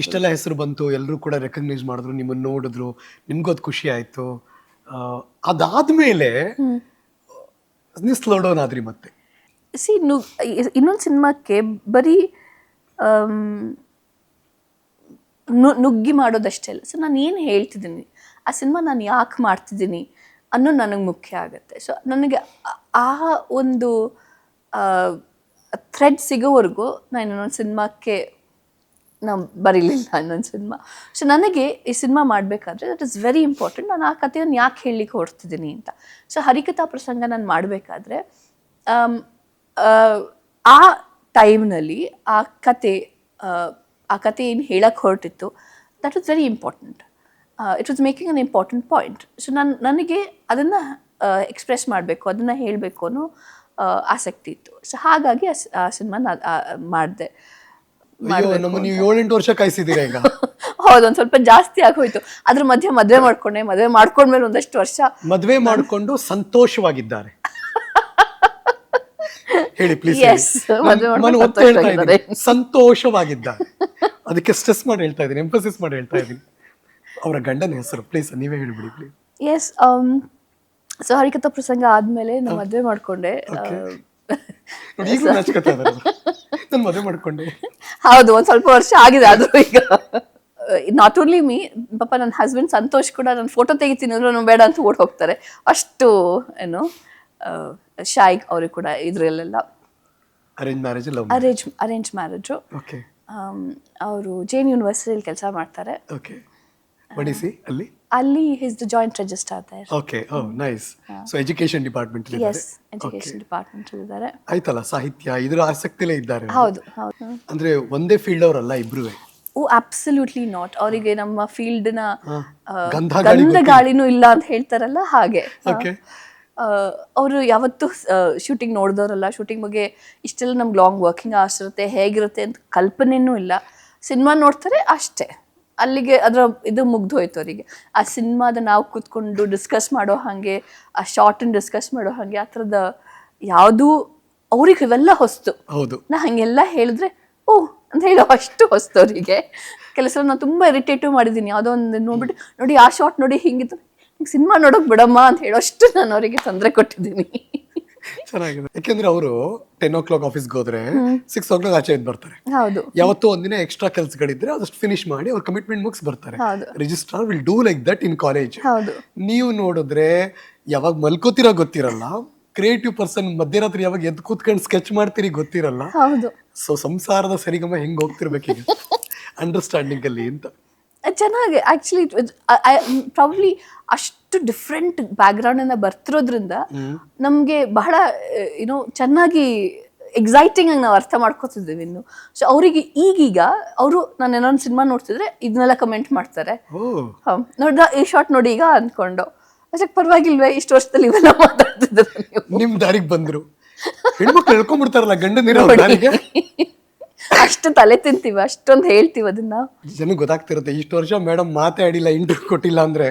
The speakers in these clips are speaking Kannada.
ಇಷ್ಟೆಲ್ಲ ಹೆಸರು ಬಂತು ಎಲ್ಲರೂ ಕೂಡ ರೆಕಗ್ನೈಸ್ ಮಾಡಿದ್ರು ನಿಮ್ಮನ್ನು ನೋಡಿದ್ರು ನಿಮ್ಗದು ಖುಷಿ ಆಯ್ತು. ಅದಾದಮೇಲೆ ನೀವು ಸ್ಲೋ ಡೌನ್ ಆದ್ರಿ ಮತ್ತೆ. ಸಿ ನು ಇನ್ನೊಂದು ಸಿನಿಮಾಕ್ಕೆ ಬರೀ ನುಗ್ಗಿ ಮಾಡೋದಷ್ಟೇ ಅಲ್ಲ. ಸೊ ನಾನು ಏನು ಹೇಳ್ತಿದ್ದೀನಿ ಆ ಸಿನಿಮಾ ನಾನು ಯಾಕೆ ಮಾಡ್ತಿದ್ದೀನಿ ಅನ್ನೋ ನನಗೆ ಮುಖ್ಯ ಆಗುತ್ತೆ. ಸೊ ನನಗೆ ಆ ಒಂದು ಥ್ರೆಡ್ ಸಿಗೋವರೆಗೂ ನಾನು ಇನ್ನೊಂದು ಸಿನಿಮಾಕ್ಕೆ ನಾವು ಬರೀಲಿಲ್ಲ ಇನ್ನೊಂದು ಸಿನಿಮಾ. ಸೊ ನನಗೆ ಈ ಸಿನಿಮಾ ಮಾಡಬೇಕಾದ್ರೆ ದಟ್ ಇಸ್ ವೆರಿ ಇಂಪಾರ್ಟೆಂಟ್ ನಾನು ಆ ಕಥೆಯನ್ನು ಯಾಕೆ ಹೇಳಲಿಕ್ಕೆ ಹೊರಡ್ತಿದ್ದೀನಿ ಅಂತ. ಸೊ ಹರಿಕಥಾ ಪ್ರಸಂಗ ನಾನು ಮಾಡಬೇಕಾದ್ರೆ ಆ ಟೈಮ್ನಲ್ಲಿ ಆ ಕತೆ ಆ, ಕತೆ ಏನು ಹೇಳಕ್ಕೆ ಹೊರಟಿತ್ತು that is very important it was making an important point so ನಾನು ನನಗೆ ಅದನ್ನು ಎಕ್ಸ್ಪ್ರೆಸ್ ಮಾಡಬೇಕು ಅದನ್ನು ಹೇಳಬೇಕು ಅನ್ನೋ ಆಸಕ್ತಿ ಇತ್ತು. ಸೊ ಹಾಗಾಗಿ ಆ ಸಿನಿಮಾ ಮಾಡಿದೆ. ಅಯ್ಯೋ ನಮ್ಮ ನೀವು ಏಳೆಂಟು ವರ್ಷ ಕಾಯಿಸಿದ್ದೀರಾ ಈಗ? ಹೌದು ಒಂದ್ ಸ್ವಲ್ಪ ಜಾಸ್ತಿ ಆಗೋಯ್ತು. ಅದ್ರ ಮಧ್ಯೆ ಮದ್ವೆ ಮಾಡ್ಕೊಂಡೆ ಮದ್ವೆ ಮಾಡ್ಕೊಂಡ್ಮೇಲೆ ಒಂದಷ್ಟು ವರ್ಷ ಮದ್ವೆ ಮಾಡಿಕೊಂಡು ಸಂತೋಷವಾಗಿದ್ದಾರೆ. ಹೇಳಿ ಪ್ಲೀಸ್ Yes, ಮದ್ವೆ ಮಾಡ್ಕೊಂಡು ಸಂತೋಷವಾಗಿದ್ದಾರೆ. ಸಂತೋಷವಾಗಿದ್ದಾರೆ. ಅದಕ್ಕೆ ಸ್ಟ್ರೆಸ್ ಮಾಡಿ ಹೇಳ್ತಾ ಇದ್ದೀನಿ ಎಂಫಸಿಸ್ ಮಾಡಿ ಹೇಳ್ತಾ ಇದ್ದೀನಿ. ಅವರ ಗಂಡನ ಹೆಸರು ಪ್ಲೀಸ್ ನೀವೇ ಹೇಳ್ಬಿಡಿ ಪ್ಲೀಸ್ ಎಸ್ ಸೊ ಹರಿಕಥಾ ಪ್ರಸಂಗ ಆದ್ಮೇಲೆ ನಾವು ಮದ್ವೆ ಮಾಡ್ಕೊಂಡೆ. ಆ, ನೋಡಿ ಈಗಲೂ ನಾಚ್ಕೊತಾ ಇದ್ದಾರೆ ನಾನು ಮದುವೆ ಮಾಡ್ಕೊಂಡೆ. ಹೌದು ಒಂದ್ ಸ್ವಲ್ಪ ವರ್ಷ ಆಗಿದೆ ಅದು ಈಗ. ನಾಟ್ ಓನ್ಲಿ ಮೀ ಪಾಪ ನನ್ನ ಹಸ್ಬೆಂಡ್ ಸಂತೋಷ್ ಕೂಡ ನನ್ನ ಫೋಟೋ ತೆಗಿತೀನಿ ಅಂದ್ರೆ ಬೇಡ ಅಂತ ಓಡ್ ಹೋಗ್ತಾರೆ. ಅಷ್ಟು ಏನು ಶಾಯ್ ಅವ್ರಿಗೆ ಕೂಡ ಇದ್ರಲ್ಲೆಲ್ಲ. Arrange marriage arrange arrange marriage okay ಅವರು ಜೈನ್ ಯೂನಿವರ್ಸಿಟಿಯಲ್ಲಿ ಕೆಲಸ ಮಾಡ್ತಾರೆ. ಓಕೆ ಬಡಿಸಿ ಅಲ್ಲಿ? ಅಲ್ಲಿ his the joint register there okay oh nice so education department is education department ಇದ್ದಾರೆ ಆಯ್ತಲ್ಲ ಸಾಹಿತ್ಯ ಇದರ ಆಸಕ್ತಿಲೇ ಇದ್ದಾರೆ. ಹೌದು ಹೌದು. ಅಂದ್ರೆ ಒಂದೇ ಫೀಲ್ಡ್ ಅವರಲ್ಲ ಇಬ್ರು ಓ ಅಬ್ಸಲ್ಯೂಟ್ಲಿ ನಾಟ್ ಅವರಿಗೆ ನಮ್ಮ ಫೀಲ್ಡ್ನ ಗಂಧ ಗಾಳಿನೂ ಇಲ್ಲ ಅಂತ ಹೇಳ್ತಾರಲ್ಲ ಹಾಗೆ. ಓಕೆ ಅವರು ಯಾವತ್ತು ಶೂಟಿಂಗ್ ನೋಡಿದವರಲ್ಲ. ಶೂಟಿಂಗ್ ಬಗ್ಗೆ ಇಷ್ಟೆಲ್ಲ ನಮ್ಗೆ ಲಾಂಗ್ ವರ್ಕಿಂಗ್ ಅವರ್ಸ್ ಹೇಗಿರುತ್ತೆ ಅಂತ ಕಲ್ಪನೆನೂ ಇಲ್ಲ. ಸಿನಿಮಾ ನೋಡ್ತಾರೆ ಅಷ್ಟೇ. ಅಲ್ಲಿಗೆ ಅದರ ಇದು ಮುಗ್ದು ಹೋಯ್ತು ಅವರಿಗೆ. ಆ ಸಿನಿಮಾದ ನಾವು ಕೂತ್ಕೊಂಡು ಡಿಸ್ಕಸ್ ಮಾಡೋ ಹಾಗೆ ಆ ಶಾರ್ಟನ್ನು ಡಿಸ್ಕಸ್ ಮಾಡೋ ಹಾಗೆ ಆ ಥರದ ಯಾವುದೂ ಅವ್ರಿಗೆ ಇವೆಲ್ಲ ಹೊಸ್ತು. ಹೌದು. ನಾ ಹಂಗೆಲ್ಲ ಹೇಳಿದ್ರೆ ಓ ಅಂತ ಹೇಳೋ ಅಷ್ಟು ಹೊಸ್ತವರಿಗೆ ಕೆಲಸ ನಾನು ತುಂಬಾ ಇರಿಟೇಟಿವ್ ಮಾಡಿದ್ದೀನಿ ಯಾವುದೋ ಒಂದು ನೋಡ್ಬಿಟ್ಟು ನೋಡಿ ಆ ಶಾರ್ಟ್ ನೋಡಿ ಹಿಂಗಿತ್ತು. ಸಿನಿಮಾ ನೋಡೋಕೆ ಬಿಡಮ್ಮ ಅಂತ ಹೇಳೋ ಅಷ್ಟು ನಾನು ಅವರಿಗೆ ತೊಂದರೆ ಕೊಟ್ಟಿದ್ದೀನಿ. ಚೆನ್ನಾಗಿದೆ. ಯಾಕೆಂದ್ರೆ ಅವರು ಟೆನ್ ಓ ಕ್ಲಾಕ್ ಆಫೀಸ್ಗೆ ಹೋದ್ರೆ ಸಿಕ್ಸ್ ಓ ಕ್ಲಾಕ್ ಆಚೆ ಎದ್ದು ಬರ್ತಾರೆ. ಹೌದು. ಯಾವತ್ತೋ ಒಂದಿನ ಎಕ್ಸ್ಟ್ರಾ ಕೆಲಸಗಳಿದ್ರೆ ಅದಷ್ಟು ಫಿನಿಶ್ ಮಾಡಿ ಅವ್ರ ಕಮಿಟ್ಮೆಂಟ್ ಮುಗಿಸ್ ಬರ್ತಾರೆ. ಹೌದು. Registrar will do like that in college ಹೌದು. ನೀವು ನೋಡಿದ್ರೆ ಯಾವಾಗ ಮಲ್ಕೋತಿರೋ ಗೊತ್ತಿರಲ್ಲ. ಕ್ರಿಯೇಟಿವ್ ಪರ್ಸನ್ ಮಧ್ಯರಾತ್ರಿ ಯಾವಾಗ ಎದ್ದು ಕೂತ್ಕೊಂಡು ಸ್ಕೆಚ್ ಮಾಡ್ತೀರಿ ಗೊತ್ತಿರಲ್ಲ. ಹೌದು. ಸೊ ಸಂಸಾರದ ಸರಿಗಮ ಹೆಂಗ್ ಹೋಗ್ತಿರ್ಬೇಕೀಗ ಅಂಡರ್ಸ್ಟ್ಯಾಂಡಿಂಗ್ ಅಲ್ಲಿ ಅಂತ. ಚೆನ್ನಾಗಿ. ಆಕ್ಚುಲಿ ಪ್ರಾಬ್ಲಿ ಅಷ್ಟು ಡಿಫ್ರೆಂಟ್ ಬ್ಯಾಕ್ಗ್ರೌಂಡಿಂದ ಬರ್ತಿರೋದ್ರಿಂದ ನಮ್ಗೆ ಬಹಳ ಏನೋ ಚೆನ್ನಾಗಿ ಎಕ್ಸೈಟಿಂಗ್ ಆಗಿ ನಾವು ಅರ್ಥ ಮಾಡ್ಕೋತಿದ್ದೀವಿ ಇನ್ನು. ಸೊ ಅವರಿಗೆ ಈಗೀಗ ಅವರು ನಾನು ಏನೋ ಒಂದು ಸಿನಿಮಾ ನೋಡ್ತಿದ್ರೆ ಇದನ್ನೆಲ್ಲ ಕಮೆಂಟ್ ಮಾಡ್ತಾರೆ. ನೋಡ್ದ ಈ ಶಾರ್ಟ್ ನೋಡಿ ಈಗ ಅಂದ್ಕೊಂಡು ಅದಕ್ಕೆ ಪರವಾಗಿಲ್ವೇ ಇಷ್ಟು ವರ್ಷದಲ್ಲಿ ಇವೆಲ್ಲ ಮಾತಾಡ್ತಿದ್ರು ನಿಮ್ಮ ನಿಮ್ ದಾರಿಗೆ ಬಂದ್ರು. ಹೆಣ್ಮಕ್ಳು ಹೇಳ್ಕೊಂಡ್ಬಿಡ್ತಾರಲ್ಲ ಗಂಡನಿರೋ ಅಷ್ಟು ತಲೆ ತಿಂತೀವಿ ಅಷ್ಟೊಂದು ಹೇಳ್ತೀವಿ ಅದನ್ನ. ಜನಕ್ಕೆ ಗೊತ್ತಾಗ್ತಿರುತ್ತೆ ಇಷ್ಟು ವರ್ಷ ಮೇಡಮ್ ಮಾತೇ ಆಡಿಲ್ಲ ಇಂಟರ್ವ್ಯೂ ಕೊಟ್ಟಿಲ್ಲ ಅಂದ್ರೆ.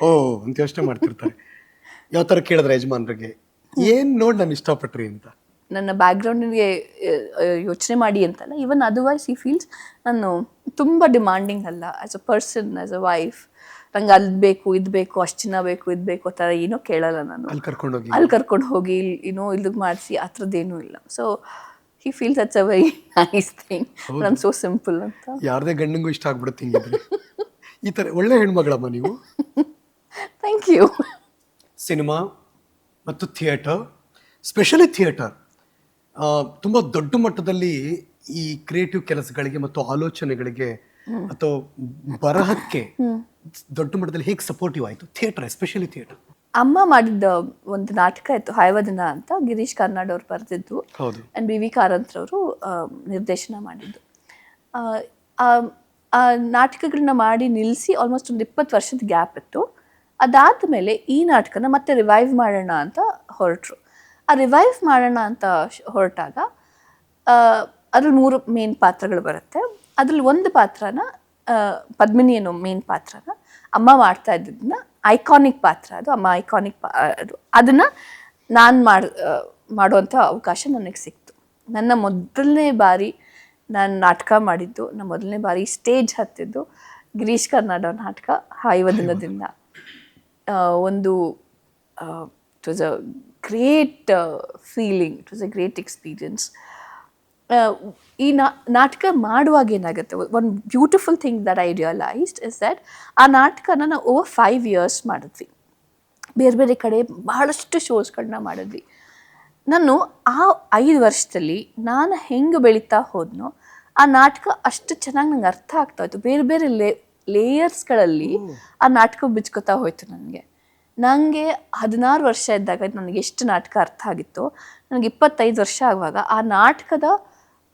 ಓ ಅಂತ ಯೋಚನೆ ಮಾಡ್ತಿರ್ತಾರೆ. ಯಾವ ಥರ ಕೇಳಿದ್ರೆ ಯಜಮಾನ್ರಿಗೆ? ಏನು ನೋಡಿ ನಾನು ಇಷ್ಟಪಟ್ರಿ ಅಂತ? ನನ್ನ ಬ್ಯಾಕ್ಗ್ರೌಂಡಿಗೆ ಯೋಚನೆ ಮಾಡಿ ಅಂತಲ್ಲ. ಇವನ್ ಅದರ್ವೈಸ್ ಈ ಫೀಲ್ಸ್ ನಾನು ತುಂಬ ಡಿಮಾಂಡಿಂಗ್ ಅಲ್ಲ. As a person as a wife ನಂಗೆ ಅಲ್ಲಿ ಬೇಕು ಇದು ಬೇಕು ಅಷ್ಟು ಚಿನ್ನ ಬೇಕು ಇದು ಬೇಕು ಆ ಥರ ಏನೋ ಕೇಳಲ್ಲ ನಾನು. ಅಲ್ಲಿ ಕರ್ಕೊಂಡೋಗಿ ಅಲ್ಲಿ ಕರ್ಕೊಂಡು ಹೋಗಿ ಏನೋ ಇಲ್ಲಿಗೆ ಮಾಡಿಸಿ ಆ ಥರದ್ದೇನೂ ಇಲ್ಲ. So he feels it's a very nice thing ನಾನು ಸೋ ಸಿಂಪಲ್ ಅಂತ. ಯಾರದೇ ಗಂಡಂಗೂ ಇಷ್ಟ ಆಗ್ಬಿಡುತ್ತೆ ಈ ಥರ ಒಳ್ಳೆ ಹೆಣ್ಮಗಳಮ್ಮ ನೀವು? ಥ್ಯಾಂಕ್ ಯು ಸಿನಿಮಾ ಮತ್ತು ಥಿಯೇಟರ್ ಸ್ಪೆಷಲಿ ಥಿಯೇಟರ್ ತುಂಬ ದೊಡ್ಡ ಮಟ್ಟದಲ್ಲಿ ಈ ಕ್ರಿಯೇಟಿವ್ ಕೆಲಸಗಳಿಗೆ ಮತ್ತು ಆಲೋಚನೆಗಳಿಗೆ ಅಥವಾ ಬರಹಕ್ಕೆ ದೊಡ್ಡ ಮಟ್ಟದಲ್ಲಿ ಹೇಗೆ ಸಪೋರ್ಟಿವ್ ಆಯಿತು? ಥಿಯೇಟರ್ ಎಸ್ಪೆಷಲಿ ಥಿಯೇಟರ್ ಅಮ್ಮ ಮಾಡಿದ್ದ ಒಂದು ನಾಟಕ ಇತ್ತು ಹಾಯವದಿನ ಅಂತ ಗಿರೀಶ್ ಕಾರ್ನಾಡ್ ಅವ್ರು ಬರೆದಿದ್ದು. ಹೌದು. ಆ್ಯಂಡ್ ಬಿ ವಿ ಕಾರಂತ್ರವರು ನಿರ್ದೇಶನ ಮಾಡಿದ್ದು. ಆ ನಾಟಕಗಳನ್ನ ಮಾಡಿ ನಿಲ್ಲಿಸಿ ಆಲ್ಮೋಸ್ಟ್ ಒಂದು ಇಪ್ಪತ್ತು ವರ್ಷದ ಗ್ಯಾಪ್ ಇತ್ತು. ಅದಾದಮೇಲೆ ಈ ನಾಟಕನ ಮತ್ತೆ ರಿವೈವ್ ಮಾಡೋಣ ಅಂತ ಹೊರಟರು. ಆ ರಿವೈವ್ ಮಾಡೋಣ ಅಂತ ಹೊರಟಾಗ ಅದ್ರಲ್ಲಿ ಮೂರು ಮೇನ್ ಪಾತ್ರಗಳು ಬರುತ್ತೆ. ಅದ್ರಲ್ಲಿ ಒಂದು ಪಾತ್ರನ ಪದ್ಮಿನಿ ಅನ್ನೋ ಮೇನ್ ಪಾತ್ರನ ಅಮ್ಮ ಮಾಡ್ತಾ ಇದ್ದಿದ್ದನ್ನ ಐಕಾನಿಕ್ ಪಾತ್ರ ಅದು. ಅಮ್ಮ ಐಕಾನಿಕ್ ಪಾ ಅದು. ಅದನ್ನು ನಾನು ಮಾಡಿ ಮಾಡುವಂಥ ಅವಕಾಶ ನನಗೆ ಸಿಕ್ತು. ನನ್ನ ಮೊದಲನೇ ಬಾರಿ ನಾನು ನಾಟಕ ಮಾಡಿದ್ದು ನಾನು ಮೊದಲನೇ ಬಾರಿ ಸ್ಟೇಜ್ ಹತ್ತಿದ್ದು ಗಿರೀಶ್ ಕರ್ನಾಡ ನಾಟಕ ಹಾಯುವ ದಿನದಿಂದ. ಆ, ಒಂದು it was a great feeling it was a great experience ಈ ನಾಟಕ ಮಾಡುವಾಗ ಏನಾಗುತ್ತೆ? One beautiful thing that I realised is that ಆ ನಾಟಕನ ನಾವು ಓವರ್ ಫೈವ್ ಇಯರ್ಸ್ ಮಾಡಿದ್ವಿ. ಬೇರೆ ಬೇರೆ ಕಡೆ ಬಹಳಷ್ಟು ಶೋಸ್ಗಳನ್ನ ಮಾಡಿದ್ವಿ. ನಾನು ಆ ಐದು ವರ್ಷದಲ್ಲಿ ನಾನು ಹೆಂಗೆ ಬೆಳೀತಾ ಹೋದ್ನೋ, ಆ ನಾಟಕ ಅಷ್ಟು ಚೆನ್ನಾಗಿ ನಂಗೆ ಅರ್ಥ ಆಗ್ತಾ ಬೇರೆ ಬೇರೆ ಲೇ ಲೇಯರ್ಸ್ಗಳಲ್ಲಿ ಆ ನಾಟಕ ಬಿಚ್ಕೋತಾ ಹೋಯ್ತು ನನಗೆ. ನನಗೆ ಹದಿನಾರು ವರ್ಷ ಇದ್ದಾಗ ನನಗೆ ಎಷ್ಟು ನಾಟಕ ಅರ್ಥ ಆಗಿತ್ತು ನನಗೆ ಇಪ್ಪತ್ತೈದು ವರ್ಷ ಆಗುವಾಗ ಆ ನಾಟಕದ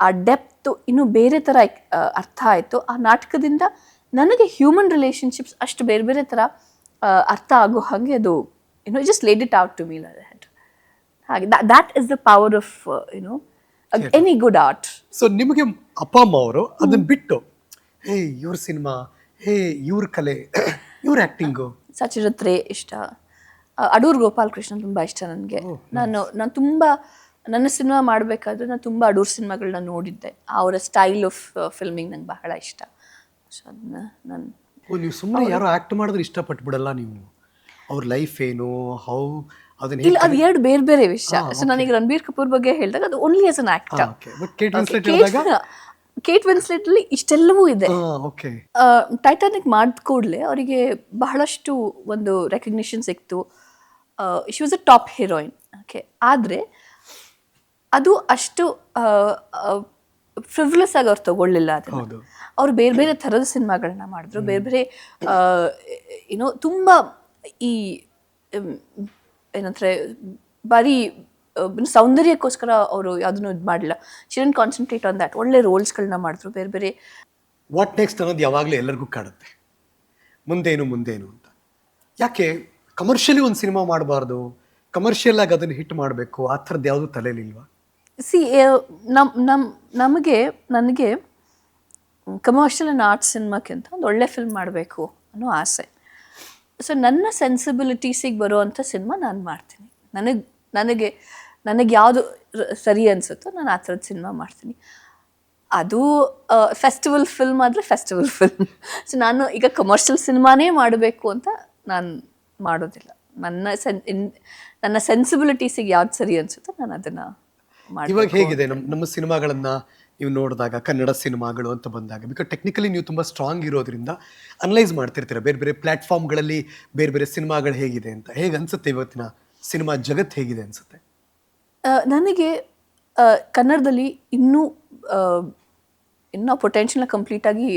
ಆ ಡೆಪ್ತು ಇನ್ನೂ ಬೇರೆ ಥರ ಅರ್ಥ ಆಯಿತು. ಆ ನಾಟಕದಿಂದ ನನಗೆ ಹ್ಯೂಮನ್ ರಿಲೇಷನ್ಶಿಪ್ಸ್ ಅಷ್ಟು ಬೇರೆ ಬೇರೆ ಥರ ಅರ್ಥ ಆಗೋ ಹಾಗೆ ಅದು you know just laid it out to me head ಹಾಗೆ that is the power of you know any good art so ನಿಮಗೆ ಅಪ್ಪ ಅಮ್ಮ ಅವರು ಅದನ್ನ ಬಿಟ್ಟು ಏ ಇವ್ರ ಸಿನಿಮಾ ಹೇ ಇವ್ರ ಕಲೆ ಇವ್ರ ಆಕ್ಟಿಂಗು ಸಚಿರತ್ರೆ ಇಷ್ಟ. ಆ, ಅಡೂರ್ ಗೋಪಾಲ್ ಕೃಷ್ಣ ತುಂಬ ಇಷ್ಟ ನನಗೆ. ನಾನು ನಾನು ತುಂಬ ನನ್ನ ಸಿನಿಮಾ ಮಾಡಬೇಕಾದ್ರೆ ನಾನು ತುಂಬ ಅಡೂರ್ ಸಿನಿಮಾಗಳನ್ನ ನೋಡಿದ್ದೆ. ಅವರ ಸ್ಟೈಲ್ ಆಫ್ ಫಿಲ್ಮಿಂಗ್ ನಂಗೆ ಬಹಳ ಇಷ್ಟ. ಸೊ ಅದನ್ನ ನಾನು ನೀವು ಸುಮ್ಮನೆ ಯಾರು ಆಕ್ಟ್ ಮಾಡಿದ್ರೆ ಇಷ್ಟಪಟ್ಬಿಡಲ್ಲ ನೀವು? ಅವ್ರ ಲೈಫ್ ಏನು ಹೌ ಅದನ್ನ ಇಲ್ಲ ಅದು ಎರಡು ಬೇರೆ ಬೇರೆ ವಿಷಯ. ಸೊ ನನಗೆ ರಣಬೀರ್ ಕಪೂರ್ ಬಗ್ಗೆ ಹೇಳಿದಾಗ ಅದು only as an actor Kate Winslet ಅಲ್ಲಿ ಇಷ್ಟೆಲ್ಲವೂ ಇದೆ. ಓಕೆ ಟೈಟಾನಿಕ್ ಮಾಡಿದ ಕೂಡಲೇ ಅವರಿಗೆ ಬಹಳಷ್ಟು ಒಂದು ರೆಕಗ್ನಿಷನ್ ಸಿಕ್ತು. She was a top heroine okay ಆದರೆ ಅದು ಅಷ್ಟು ಫ್ರಿವ್ಲೆಸ್ ಆಗಿ ಅವ್ರು ತಗೊಳ್ಳಿಲ್ಲ ಅದನ್ನು. ಹೌದು. ಅವ್ರು ಬೇರೆ ಬೇರೆ ಥರದ ಸಿನಿಮಾಗಳನ್ನ ಮಾಡಿದ್ರು. ಬೇರೆ ಬೇರೆ ಏನೋ ತುಂಬ ಈ ಏನಂತಾರೆ ಬರೀ ಸೌಂದರ್ಯಕ್ಕೋಸ್ಕರ ಅವರು ಯಾವುದನ್ನು ಇದು ಮಾಡಲಿಲ್ಲ. ಶಿರನ್ ಕಾನ್ಸಂಟ್ರೇಟ್ ಆನ್ ದ್ಯಾಟ್ ಒಳ್ಳೆ ರೋಲ್ಸ್ಗಳನ್ನ ಮಾಡಿದ್ರು. ಬೇರೆ ಬೇರೆ ವಾಟ್ ನೆಕ್ಸ್ಟ್ ಅನ್ನೋದು ಯಾವಾಗಲೂ ಎಲ್ಲರಿಗೂ ಕಾಡುತ್ತೆ. ಮುಂದೇನು ಮುಂದೇನು ಅಂತ. ಯಾಕೆ? ಕಮರ್ಷಿಯಲಿ ಒಂದು ಸಿನಿಮಾ ಮಾಡಬಾರ್ದು. ಕಮರ್ಷಿಯಲ್ ಆಗಿ ಅದನ್ನು ಹಿಟ್ ಮಾಡಬೇಕು. ಆ ಥರದ್ದು ಯಾವುದು ತಲೆಯಲ್ಲಿಲ್ವಾ ಸಿ ನಮ್ ನಮ್ ನಮಗೆ ನನಗೆ ಕಮರ್ಷಿಯಲ್ ಆ್ಯಂಡ್ ಆರ್ಟ್ಸ್ ಸಿನಿಮಾಕ್ಕಿಂತ ಒಂದು ಒಳ್ಳೆ ಫಿಲ್ಮ್ ಮಾಡಬೇಕು ಅನ್ನೋ ಆಸೆ. ಸೊ ನನ್ನ ಸೆನ್ಸಿಬಿಲಿಟೀಸಿಗೆ ಬರುವಂಥ ಸಿನಿಮಾ ನಾನು ಮಾಡ್ತೀನಿ. ನನಗೆ ನನಗೆ ನನಗೆ ಯಾವುದು ಸರಿ ಅನಿಸುತ್ತೋ ನಾನು ಆ ಥರದ ಸಿನಿಮಾ ಮಾಡ್ತೀನಿ. ಅದು ಫೆಸ್ಟಿವಲ್ ಫಿಲ್ಮ್ ಆದರೆ ಫೆಸ್ಟಿವಲ್ ಫಿಲ್ಮ್ ಸೊ ನಾನು ಈಗ ಕಮರ್ಷಿಯಲ್ ಸಿನಿಮಾನೇ ಮಾಡಬೇಕು ಅಂತ ನಾನು ಮಾಡೋದಿಲ್ಲ. ನನ್ನ ಸೆನ್ ಇನ್- ನನ್ನ ಸೆನ್ಸಿಬಿಲಿಟೀಸಿಗೆ ಯಾವ್ದು ಸರಿ ಅನಿಸುತ್ತೋ ನಾನು ಅದನ್ನು ಇವಾಗ ಹೇಗಿದೆ? ನಮ್ಮ ನಮ್ಮ ಸಿನಿಮಾಗಳನ್ನು ನೀವು ನೋಡಿದಾಗ, ಕನ್ನಡ ಸಿನಿಮಾಗಳು ಅಂತ ಬಂದಾಗ ಬಿಕಾಸ್ ಟೆಕ್ನಿಕಲಿ ನೀವು ತುಂಬ ಸ್ಟ್ರಾಂಗ್ ಇರೋದ್ರಿಂದ ಅನಲೈಸ್ ಮಾಡ್ತಿರ್ತೀರ. ಬೇರೆ ಬೇರೆ ಪ್ಲಾಟ್ಫಾರ್ಮ್ಗಳಲ್ಲಿ ಬೇರೆ ಬೇರೆ ಸಿನಿಮಾಗಳು ಹೇಗಿದೆ ಅಂತ. ಹೇಗೆ ಅನಿಸುತ್ತೆ ಇವತ್ತಿನ ಸಿನಿಮಾ ಜಗತ್ತು ಹೇಗಿದೆ ಅನ್ಸುತ್ತೆ? ನನಗೆ ಕನ್ನಡದಲ್ಲಿ ಇನ್ನೂ ಇನ್ನೂ ಪೊಟೆನ್ಷಿಯಲ್ನ ಕಂಪ್ಲೀಟಾಗಿ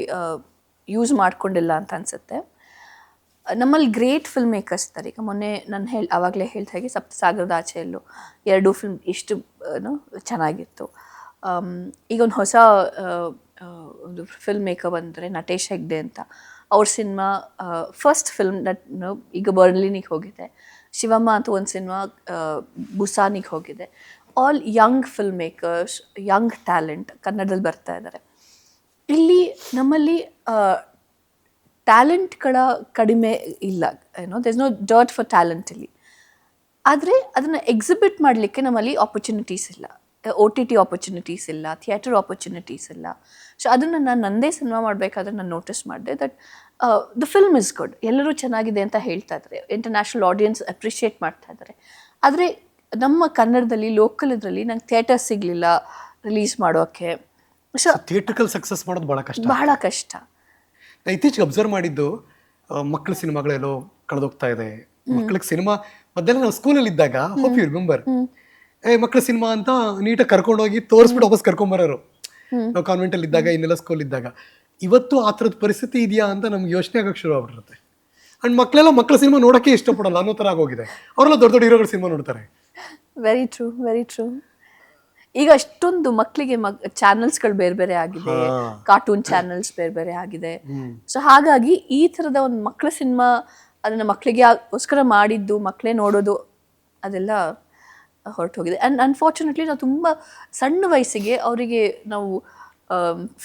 ಯೂಸ್ ಮಾಡಿಕೊಂಡಿಲ್ಲ ಅಂತ ಅನಿಸುತ್ತೆ. ನಮ್ಮಲ್ಲಿ ಗ್ರೇಟ್ ಫಿಲ್ಮ್ ಮೇಕರ್ಸ್ ಇದ್ದಾರೆ. ಈಗ ಮೊನ್ನೆ ನಾನು ಹೇಳಿ, ಆವಾಗಲೇ ಹೇಳಿದ ಹಾಗೆ ಸಪ್ತಸಾಗರದ ಆಚೆಯಲ್ಲೂ ಎರಡು ಫಿಲ್ಮ್ ಇಷ್ಟು ಚೆನ್ನಾಗಿತ್ತು. ಈಗ ಒಂದು ಹೊಸ ಒಂದು ಫಿಲ್ಮ್ ಮೇಕರ್ ಬಂದರೆ ನಟೇಶ್ ಹೆಗ್ಡೆ ಅಂತ. ಅವ್ರ ಸಿನಿಮಾ ಫಸ್ಟ್ ಫಿಲ್ಮ್ ನಟ್ ಈಗ ಬರ್ಲಿನಿಗೆ ಹೋಗಿದೆ. ಶಿವಮ್ಮ ಅಂತ ಒಂದು ಸಿನಿಮಾ ಬುಸಾನಿಗೆ ಹೋಗಿದೆ. All young film makers young talent ಕನ್ನಡದಲ್ಲಿ ಬರ್ತಾ ಇದ್ದಾರೆ ಇಲ್ಲಿ ನಮ್ಮಲ್ಲಿ ಟ್ಯಾಲೆಂಟ್ಗಳ ಕಡಿಮೆ ಇಲ್ಲ. ಏನೋ there is no dearth for talent ಇಲ್ಲಿ. ಆದರೆ ಅದನ್ನು ಎಕ್ಸಿಬಿಟ್ ಮಾಡಲಿಕ್ಕೆ ನಮ್ಮಲ್ಲಿ ಆಪರ್ಚುನಿಟೀಸ್ ಇಲ್ಲ. ಒ ಟಿ ಟಿ ಆಪರ್ಚುನಿಟೀಸ್ ಇಲ್ಲ ಥಿಯೇಟರ್ ಆಪರ್ಚುನಿಟೀಸ್ ಇಲ್ಲ. ಸೊ ಅದನ್ನು ನಾನು ನಂದೇ ಸಿನಿಮಾ ಮಾಡಬೇಕಾದ್ರೆ ನಾನು ನೋಟಿಸ್ ಮಾಡಿದೆ that the film is good ಎಲ್ಲರೂ ಚೆನ್ನಾಗಿದೆ ಅಂತ ಹೇಳ್ತಾ ಇದ್ದಾರೆ ಇಂಟರ್ನ್ಯಾಷನಲ್ ಆಡಿಯನ್ಸ್ ಅಪ್ರಿಷಿಯೇಟ್ ಮಾಡ್ತಾ ಇದ್ದಾರೆ ಆದರೆ ನಮ್ಮ ಕನ್ನಡದಲ್ಲಿ ಲೋಕಲ್ ಇದರಲ್ಲಿ ನಂಗೆ ಥಿಯೇಟರ್ ಸಿಗಲಿಲ್ಲ ರಿಲೀಸ್ ಮಾಡೋಕ್ಕೆ ಸೊ ಥಿಯೇಟ್ರಿಕಲ್ ಸಕ್ಸಸ್ ಮಾಡೋದು ಭಾಳ ಕಷ್ಟ. ಬಹಳ ಕಷ್ಟ. ನಾನು ಇತ್ತೀಚೆಗೆ ಅಬ್ಸರ್ವ್ ಮಾಡಿದ್ದು ಮಕ್ಕಳ ಸಿನಿಮಾಗಳೆಲ್ಲೋ ಕಳೆದೋಗ್ತಾ ಇದೆ. ಮಕ್ಕಳಿಗೆ ಸಿನಿಮಾ ಮೊದಲೆಲ್ಲ ನಾವು ಸ್ಕೂಲಲ್ಲಿ ಇದ್ದಾಗ ಹೋಪ್ ಯು ರಿಮೆಂಬರ್ ಏ ಮಕ್ಕಳ ಸಿನಿಮಾ ಅಂತ ನೀಟಾಗಿ ಕರ್ಕೊಂಡೋಗಿ ತೋರಿಸ್ಬಿಟ್ಟು ವಾಪಸ್ ಕರ್ಕೊಂಬರೋರು. ನಾವು ಕಾನ್ವೆಂಟ್ ಅಲ್ಲಿ ಇದ್ದಾಗ ಇನ್ನೆಲ್ಲ ಸ್ಕೂಲ್ ಇದ್ದಾಗ. ಇವತ್ತು ಆ ಥರದ ಪರಿಸ್ಥಿತಿ ಇದೆಯಾ ಅಂತ ನಮ್ಗೆ ಯೋಚನೆ ಆಗಕ್ಕೆ ಶುರು ಆಗ್ಬಿಡುತ್ತೆ. ಅಂಡ್ ಮಕ್ಕಳೆಲ್ಲ ಮಕ್ಕಳ ಸಿನಿಮಾ ನೋಡೋಕೆ ಇಷ್ಟಪಡಲ್ಲ ಅನ್ನೋ ಥರ ಆಗೋಗಿದೆ. ಅವರೆಲ್ಲ ದೊಡ್ಡ ದೊಡ್ಡ ಹೀರೋಗಳ ಸಿನಿಮಾ ನೋಡ್ತಾರೆ. ವೆರಿ ಟ್ರೂ ವೆರಿ ಟ್ರೂ ಈಗ ಅಷ್ಟೊಂದು ಮಕ್ಕಳಿಗೆ ಮಗ್ ಚಾನಲ್ಸ್ಗಳು ಬೇರೆ ಬೇರೆ ಆಗಿದೆ. ಕಾರ್ಟೂನ್ ಚಾನೆಲ್ಸ್ ಬೇರೆ ಬೇರೆ ಆಗಿದೆ. ಸೊ ಹಾಗಾಗಿ ಈ ಥರದ ಒಂದು ಮಕ್ಕಳ ಸಿನಿಮಾ ಅದನ್ನ ಮಕ್ಕಳಿಗೆ ಗೋಸ್ಕರ ಮಾಡಿದ್ದು ಮಕ್ಕಳೇ ನೋಡೋದು ಅದೆಲ್ಲ ಹೊರಟು ಹೋಗಿದೆ ಆ್ಯಂಡ್ ಅನ್ಫಾರ್ಚುನೇಟ್ಲಿ ನಾವು ತುಂಬ ಸಣ್ಣ ವಯಸ್ಸಿಗೆ ಅವರಿಗೆ ನಾವು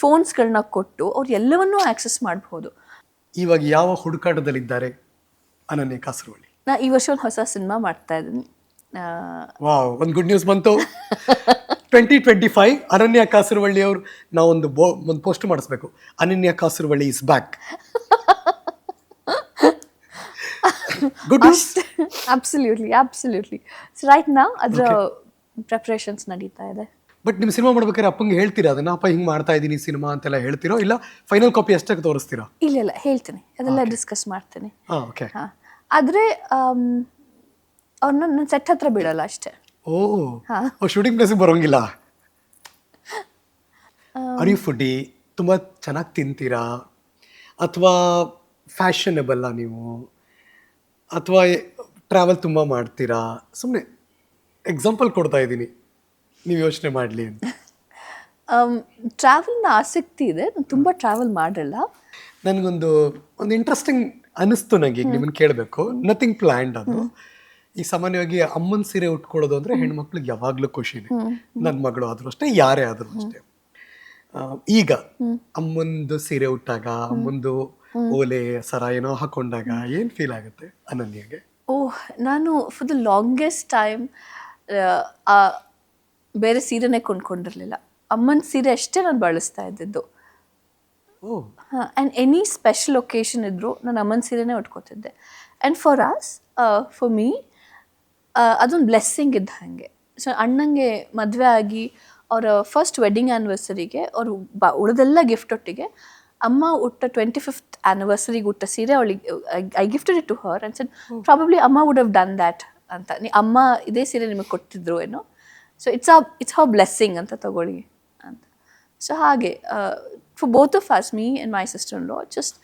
ಫೋನ್ಸ್ಗಳನ್ನ ಕೊಟ್ಟು ಅವ್ರು ಎಲ್ಲವನ್ನೂ ಆಕ್ಸೆಸ್ ಮಾಡ್ಬೋದು. ಇವಾಗ ಯಾವ ಹುಡುಕಾಟದಲ್ಲಿದ್ದಾರೆ ಅನನ್ಯ ಕಾಸರವಳ್ಳಿ ನಾ ಈ ವರ್ಷ ಒಂದು ಹೊಸ ಸಿನಿಮಾ ಮಾಡ್ತಾ ಇದ್ದೀನಿ. ವಾವ್ ಒಂದು ಗುಡ್ ನ್ಯೂಸ್ ಬಂತು. Twenty twenty five Ananya Kasaravalli ಅವರು ನಾವೊಂದು ಬೋ ಒಂದು ಪೋಸ್ಟ್ ಮಾಡಿಸ್ಬೇಕು. Ananya Kasaravalli is back good news absolutely absolutely so right ನಾ ಅದರ ಪ್ರಿಪ್ರೇಷನ್ಸ್ ನಡೀತಾ ಇದೆ. ಬಟ್ ನಿಮ್ಮ ಸಿನಿಮಾ ಮಾಡ್ಬೇಕಾದ್ರೆ ಅಪ್ಪಂಗೆ ಹೇಳ್ತೀರಾ ಅದನ್ನ? ಅಪ್ಪ ಹಿಂಗೆ ಮಾಡ್ತಾ ಇದ್ದೀನಿ ಸಿನಿಮಾ ಅಂತೆಲ್ಲ ಹೇಳ್ತೀರೋ? ಇಲ್ಲ ಫೈನಲ್ ಕಾಪಿ ಅಷ್ಟಕ್ಕೆ ತೋರಿಸ್ತೀರಾ? ಇಲ್ಲ ಇಲ್ಲ ಹೇಳ್ತೀನಿ. ಅದೆಲ್ಲ ಡಿಸ್ಕಸ್ ಮಾಡ್ತೀನಿ. ಓಕೆ ಹಾಂ. ಆದರೆ ಅವ್ರನ್ನ ನನ್ನ ಸೆಟ್ ಹತ್ರ ಬಿಡಲ್ಲ ಅಷ್ಟೇ. ಓ ಶೂಟಿಂಗ್ ಪ್ಲೇಸಿಗೆ ಬರೋಂಗಿಲ್ಲ? ಅರಿ ಫುಡ್ಡಿ ತುಂಬ ಚೆನ್ನಾಗಿ ತಿಂತೀರಾ? ಅಥವಾ ಫ್ಯಾಷನಬಲ್ಲ ನೀವು? ಅಥವಾ ಟ್ರಾವೆಲ್ ತುಂಬ ಮಾಡ್ತೀರಾ? ಸುಮ್ಮನೆ ಎಕ್ಸಾಂಪಲ್ ಕೊಡ್ತಾ ಇದ್ದೀನಿ. ನೀವು ಯೋಚನೆ ಮಾಡಲಿ ಅಂತ. ಟ್ರಾವೆಲ್ನ ಆಸಕ್ತಿ ಇದೆ. ನಾನು ತುಂಬ ಟ್ರಾವೆಲ್ ಮಾಡಿರಲ್ಲ ನನಗೊಂದು ಒಂದು ಇಂಟ್ರೆಸ್ಟಿಂಗ್ ಅನಿಸ್ತು ನನಗೆ ಈಗ ನಿಮ್ಮನ್ನು ಕೇಳಬೇಕು. ನಥಿಂಗ್ ಪ್ಲ್ಯಾಂಡ್ ಅದು. ಈ ಸಾಮಾನ್ಯವಾಗಿ ಅಮ್ಮನ ಸೀರೆ ಉಟ್ಕೊಳ್ಳೋದು ಅಂದರೆ ಹೆಣ್ಮಕ್ಳಿಗೆ ಯಾವಾಗಲೂ ಖುಷಿನೇ. ನನ್ನ ಮಗಳು ಆದರೂ ಅಷ್ಟೇ ಯಾರೇ ಆದರೂ ಅಷ್ಟೇ. ಈಗ ಅಮ್ಮಂದು ಸೀರೆ ಉಟ್ಟಾಗ ಅಮ್ಮಂದು ಓಲೆ ಸರ ಏನೋ ಹಾಕೊಂಡಾಗ ಏನು ಫೀಲ್ ಆಗುತ್ತೆ ಅನನ್ಯಗೆ? ಓಹ್ ನಾನು ಫಾರ್ ದ ಲಾಂಗೆಸ್ಟ್ ಟೈಮ್ ಬೇರೆ ಸೀರೆನೇ ಕೊಂಡ್ಕೊಂಡಿರಲಿಲ್ಲ. ಅಮ್ಮನ ಸೀರೆ ಅಷ್ಟೇ ನಾನು ಬಳಸ್ತಾ ಇದ್ದಿದ್ದು. Oh and any special occasion ಇದ್ದರೂ ನಾನು ಅಮ್ಮನ ಸೀರೆನೇ ಉಟ್ಕೋತಿದ್ದೆ. And for as for me ಅದೊಂದು ಬ್ಲೆಸ್ಸಿಂಗ್ ಇದ್ದ ಹಾಗೆ. ಸೊ ಅಣ್ಣಂಗೆ ಮದುವೆ ಆಗಿ ಅವರ ಫಸ್ಟ್ ವೆಡ್ಡಿಂಗ್ ಆ್ಯನಿವರ್ಸರಿಗೆ ಅವರು ಬ ಉಳಿದೆಲ್ಲ ಗಿಫ್ಟ್ ಒಟ್ಟಿಗೆ ಅಮ್ಮ ಉಟ್ಟ ಟ್ವೆಂಟಿ ಫಿಫ್ತ್ ಆ್ಯನಿವರ್ಸರಿಗೆ ಉಟ್ಟ ಸೀರೆ ಅವಳಿಗೆ I gifted it to her and said probably ಅಮ್ಮ ವುಡ್ ಹವ್ ಡನ್ ದ್ಯಾಟ್ ಅಂತ. ನೀ ಅಮ್ಮ ಇದೇ ಸೀರೆ ನಿಮಗೆ ಕೊಟ್ಟಿದ್ರು ಏನೋ. So it's a it's how blessing ಅಂತ ತಗೊಳ್ಳಿ ಅಂತ. ಸೊ ಹಾಗೆ for both of us me and my sister low just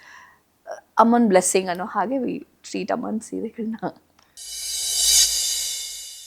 ಅಮ್ಮನ್ ಬ್ಲೆಸ್ಸಿಂಗ್ ಅನ್ನೋ ಹಾಗೆ ವಿ ಟ್ರೀಟ್ ಅಮ್ಮನ್ ಸೀರೆಗಳನ್ನ.